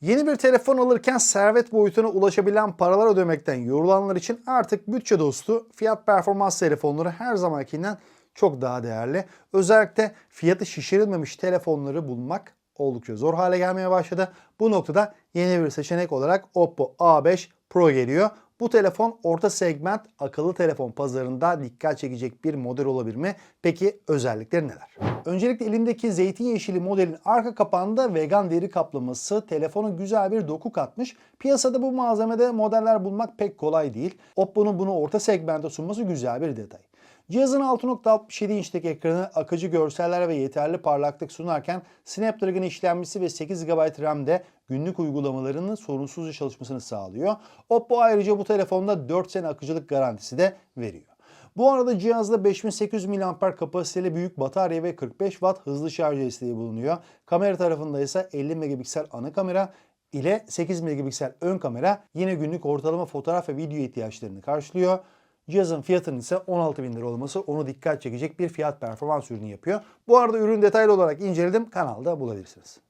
Yeni bir telefon alırken servet boyutuna ulaşabilen paralar ödemekten yorulanlar için artık bütçe dostu fiyat performans telefonları her zamankinden çok daha değerli. Özellikle fiyatı şişirilmemiş telefonları bulmak oldukça zor hale gelmeye başladı. Bu noktada yeni bir seçenek olarak Oppo A5 Pro geliyor. Bu telefon orta segment akıllı telefon pazarında dikkat çekecek bir model olabilir mi? Peki özellikleri neler? Öncelikle elimdeki zeytin yeşili modelin arka kapağında vegan deri kaplaması telefona güzel bir doku katmış. Piyasada bu malzemede modeller bulmak pek kolay değil. Oppo'nun bunu orta segmente sunması güzel bir detay. Cihazın 6.67 inçlik ekranı akıcı görseller ve yeterli parlaklık sunarken Snapdragon işlemcisi ve 8 GB RAM de günlük uygulamalarının sorunsuzca çalışmasını sağlıyor. Oppo ayrıca bu telefonda 4 sene akıcılık garantisi de veriyor. Bu arada cihazda 5800 mAh kapasiteli büyük batarya ve 45 Watt hızlı şarj desteği bulunuyor. Kamera tarafında ise 50 megapiksel ana kamera ile 8 megapiksel ön kamera yine günlük ortalama fotoğraf ve video ihtiyaçlarını karşılıyor. Cihazın fiyatının ise 16 bin lira olması onu dikkat çekecek bir fiyat performans ürünü yapıyor. Bu arada ürün detaylı olarak inceledim kanalda bulabilirsiniz.